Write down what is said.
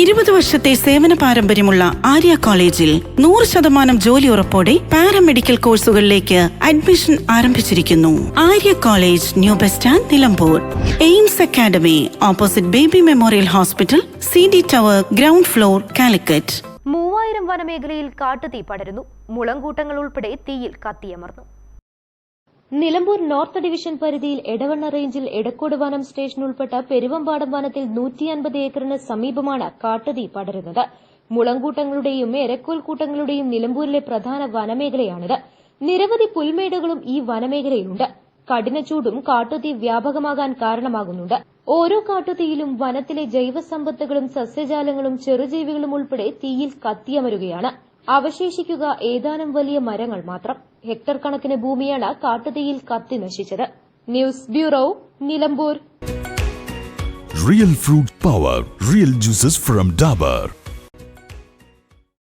ഇരുപത് വർഷത്തെ സേവന പാരമ്പര്യമുള്ള ആര്യ കോളേജിൽ നൂറ് ശതമാനം ജോലി ഉറപ്പോടെ പാരാമെഡിക്കൽ കോഴ്സുകളിലേക്ക് അഡ്മിഷൻ ആരംഭിച്ചിരിക്കുന്നു. Arya college new bus stand Nilambur. AIMS academy opposite baby memorial hospital C D tower ground floor Calicut. മൂവായിരം വനമേഖലയിൽ കാട്ടുതീ പടരുന്നു. മുളങ്കൂട്ടങ്ങൾ ഉൾപ്പെടെ തീയിൽ കത്തിയമർന്നു. നിലമ്പൂർ നോർത്ത് ഡിവിഷൻ പരിധിയിൽ എടവണ്ണ റേഞ്ചിൽ എടക്കോട് വനം സ്റ്റേഷൻ ഉൾപ്പെട്ട പെരുവമ്പാടം വനത്തിൽ നൂറ്റി അൻപത് ഏക്കറിന് സമീപമാണ് കാട്ടുതീ പടരുന്നത്. മുളങ്കൂട്ടങ്ങളുടെയും എരക്കോൽ കൂട്ടങ്ങളുടെയും നിലമ്പൂരിലെ പ്രധാന വനമേഖലയാണിത്. നിരവധി പുൽമേടുകളും ഈ വനമേഖലയിലുണ്ട്. കഠിനചൂടും കാട്ടുതീ വ്യാപകമാകാൻ കാരണമാകുന്നുണ്ട്. ഓരോ കാട്ടുതീയിലും വനത്തിലെ ജൈവസമ്പത്തുകളും സസ്യജാലങ്ങളും ചെറുജീവികളും ഉൾപ്പെടെ തീയിൽ കത്തിയമരുകയാണ്. അവശേഷിക്കുക ഏതാനും വലിയ മരങ്ങൾ മാത്രം. ഹെക്ടർ കണക്കിന് ഭൂമിയാണ് കാട്ടുതീയിൽ കത്തി നശിച്ചത്. News bureau Nilambur. Real fruit power real juices from Dabur.